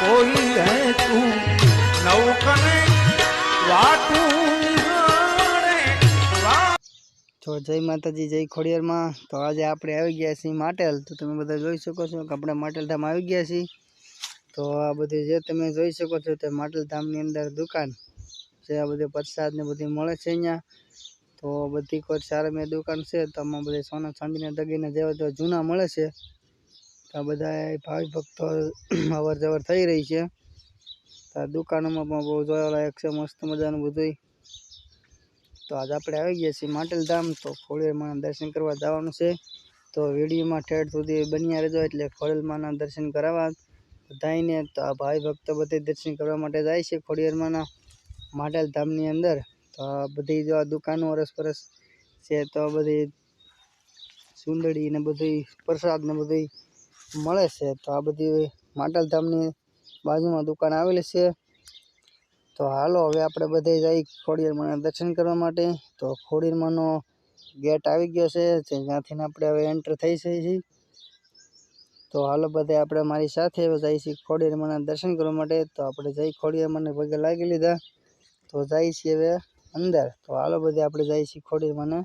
કોઈ હે તું નૌકને તો જય માતાજી, જય ખોડિયારમાં. તો આજે આપણે આવી ગયા છીએ માટેલ. તો તમે બધા જોઈ શકો છો કે આપણે માટેલધામ આવી ગયા છીએ. તો આ બધી જે તમે જોઈ શકો છો તે માટેલધામની અંદર દુકાન. જે આ બધી પ્રસાદ ને બધી મળે છે અહીંયા. તો બધી કોઈ સારી મેં દુકાન છે તો આમાં બધી સોના ચાંદીના દગીને જેવા તો જૂના મળે છે. આ બધા ભાવિ ભક્તો અવર જવર થઈ રહી છે. આ દુકાનોમાં પણ બહુ જોવાલાયક છે, મસ્ત મજાનું બધું તો આજ આપણે આવી ગયા છીએ માટેલ ધામ, તો ખોડિયારમાં દર્શન કરવા જવાનું છે. તો વિડીયોમાં ઠેઠ સુધી બન્યા રહેજો, એટલે ખોડિયારમાંના દર્શન કરાવવા. બધાને તો આ ભાઈ ભક્તો બધે દર્શન કરવા માટે જાય છે ખોડિયારમાંના માટેલ ધામની અંદર. તો આ બધી જો આ દુકાનો અરસપરસ છે, તો બધી સુંદડી ને બધી પ્રસાદ ને બધી મળે છે. તો આ બધી માટલધામની બાજુમાં દુકાન આવેલી છે. તો હાલો, હવે આપણે બધે જઈ ખોડિયારમાંના દર્શન કરવા માટે. તો ખોડિયારમાંનો ગેટ આવી ગયો છે, જે ત્યાંથી આપણે હવે એન્ટર થઈ છીએ તો હાલો, બધે આપણે મારી સાથે જઈએ છીએ ખોડિયારમાંના દર્શન કરવા માટે. તો આપણે જઈ ખોડિયારમાંને પગે લાગી લીધા. તો જઈએ છીએ હવે અંદર. તો હાલો, બધે આપણે જઈએ છીએ ખોડિયારમાંને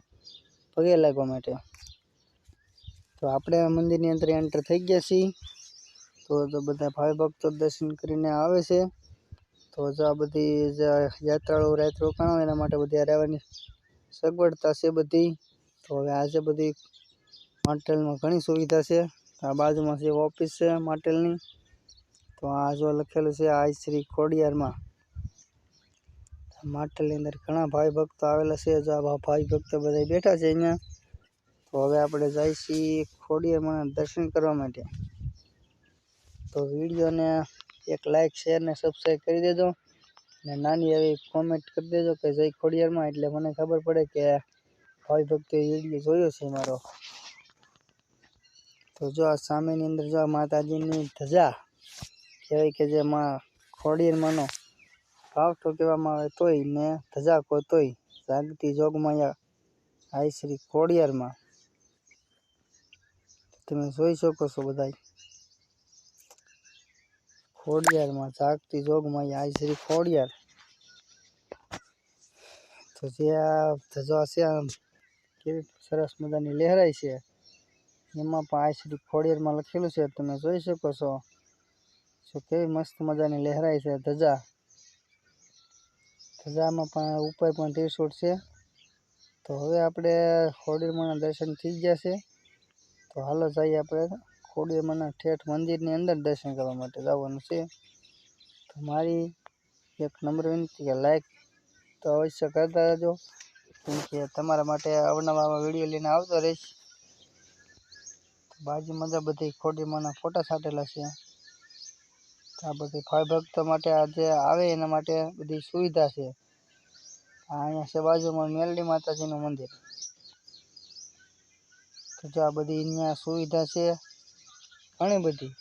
પગે લાગવા માટે. તો આપણે મંદિરની અંદર એન્ટર થઈ ગયા છીએ. તો તો બધા ભાઈ ભક્તો દર્શન કરીને આવે છે, તો જો આ બધી યાત્રાળુઓ રાત રોકાણો એના માટે બધી રહેવાની સગવડતા છે બધી. તો હવે આજે બધી માટેલમાં ઘણી સુવિધા છે. આ બાજુમાં છે ઓફિસ છે માટેલની, તો આ જો લખેલું છે આઈ શ્રી ખોડિયારમાં. માટેલની અંદર ઘણા ભાઈ ભક્તો આવેલા છે. જો આ ભાઈ ભક્તો બધા બેઠા છે અહીંયા. તો હવે આપણે જઈ છીએ ખોડિયારમાં દર્શન કરવા માટે. તો વિડીયોને એક લાઇક શેર ને સબસ્ક્રાઈબ કરી દેજો. ને નાની એવી કોમેન્ટ કરી દેજો કે જય ખોડિયારમાં, એટલે મને ખબર પડે કે ભાઈ ભક્તે વીડિયો જોયો છે મારો. તો જો આ સામેની અંદર જો માતાજીની ધજા, કહેવાય કે જે માં ખોડિયારમાંનો ભાવઠો કહેવામાં આવે તોય ને ધજા કો તોય, જાગતી જોગમાયા આઈ શ્રી ખોડિયારમાં. તમે જોઈ શકો છો બધાય. ખોડિયારમાં જાગતી જોગમાં આઈ શ્રી ખોડિયાર. તો જે આ ધજા છે આમ કેવી સરસ મજાની લહેરાય છે. એમાં પણ આઈ શ્રી ખોડિયારમાં લખેલું છે, તમે જોઈ શકો છો. તો કેવી મસ્ત મજાની લહેરાય છે ધજા. ધજામાં પણ ઉપર પણ ટીશર્ટ છે. તો હવે આપણે ખોડિયારમાંના દર્શન થઈ ગયા છે. તો હાલો જઈએ આપણે ખોડિયારમાંના ઠેઠ મંદિરની અંદર દર્શન કરવા માટે જવાનું છે. તો મારી એક નમ્ર વિનંતી કે લાઈક તો અવશ્ય કરતા રહેજો. કેમ કે તમારા માટે અવનવા વીડિયો લઈને આવતો રહીશ. બાજુમાં જ બધી ખોડીમાંના ફોટા છાંટેલા છે. આ બધી ભાઈ ભક્તો માટે આજે આવે એના માટે બધી સુવિધા છે. અહીંયા છે બાજુમાં મેલડી માતાજીનું મંદિર. જો આ બધી અહીંયા સુવિધા છે ઘણી બધી.